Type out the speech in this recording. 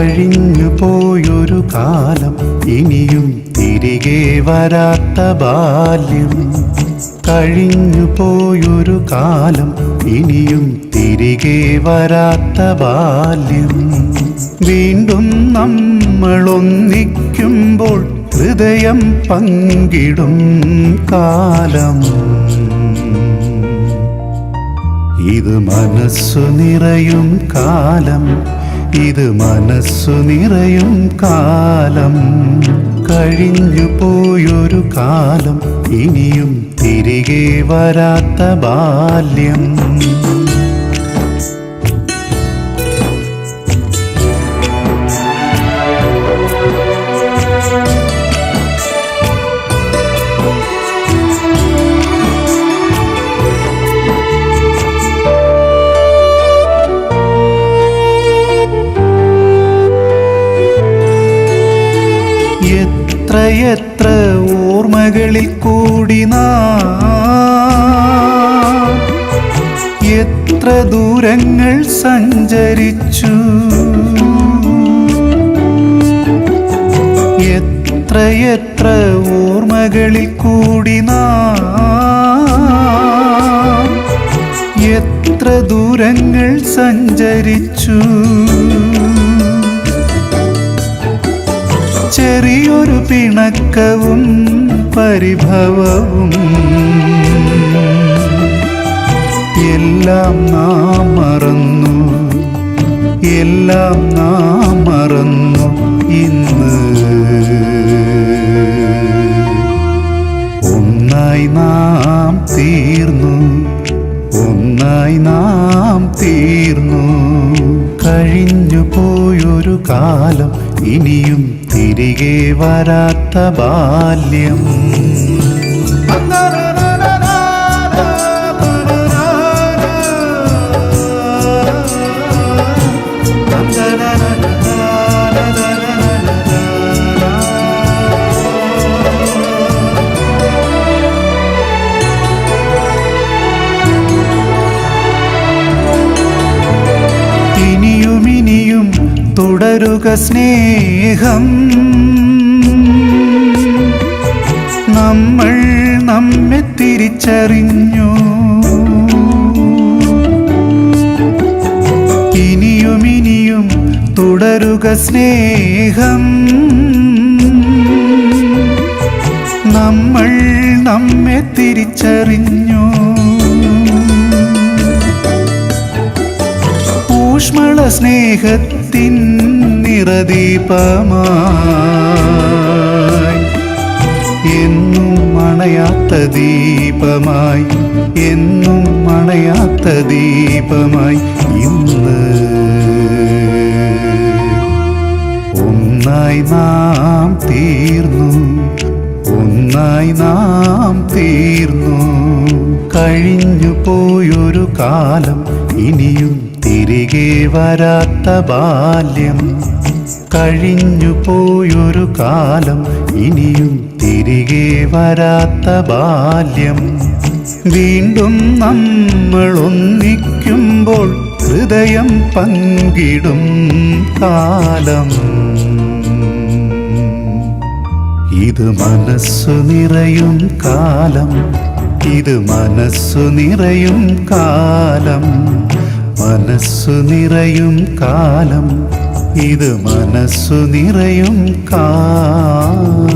പോയൊരു കാലം ഇനിയും തിരികെ വരാത്ത ബാല്യം. കഴിഞ്ഞു പോയൊരു കാലം ഇനിയും തിരികെ വരാത്ത ബാല്യം. വീണ്ടും നമ്മൾ ഒന്നിക്കുമ്പോൾ ഹൃദയം പങ്കിടും കാലം. ഇത് മനസ്സു നിറയും കാലം. ഇത് മനസ്സു നിറയും കാലം. കഴിഞ്ഞു പോയൊരു കാലം. ഇനിയും തിരികെ വരാത്ത ബാല്യം. എത്രയെത്ര ഓർമ്മകളിൽ കൂടി എത്ര ദൂരങ്ങൾ സഞ്ചരിച്ചു. എത്ര എത്ര ഓർമ്മകളിൽ കൂടി എത്ര ദൂരങ്ങൾ സഞ്ചരിച്ചു. ചെറിയൊരു പിണക്കവും പരിഭവവും. എല്ലാം നാം മറന്നു. എല്ലാം നാം മറന്നു ഇന്ന്. ഒന്നായി നാം തീർന്നു. ഒന്നായി നാം തീർന്നു. കഴിഞ്ഞു പോയൊരു കാലം ഇനിയും തിരികെ വരാത്ത ബാല്യം. ഇനിയും സ്നേഹം. നമ്മൾ നമ്മെ തിരിച്ചറിഞ്ഞു. ഇനിയും ഇനിയും തുടരുക സ്നേഹം. നമ്മൾ നമ്മെ തിരിച്ചറിഞ്ഞു. ഊഷ്മള സ്നേഹത്തിൻ നിറദീപമായി എന്നും മണയാത്ത ദീപമായി എന്നും മണയാത്ത ദീപമായി ഇന്ന് ഒന്നായി നാം തീർന്നു ഒന്നായി നാം തീർന്നു. കഴിഞ്ഞു പോയൊരു കാലം ഇനിയും തിരികെ വരാത്ത ബാല്യം കഴിഞ്ഞു പോയൊരു കാലം ഇനിയും തിരികെ വരാത്ത ബാല്യം. വീണ്ടും നമ്മൾ ഒന്നിക്കുമ്പോൾ ഹൃദയം പങ്കിടും കാലം. ഇത് മനസ്സു നിറയും കാലം ഇത് മനസ്സു നിറയും കാലം. മനസ്സു നിറയും കാലം ഇത് മനസ്സു നിറയും കാലം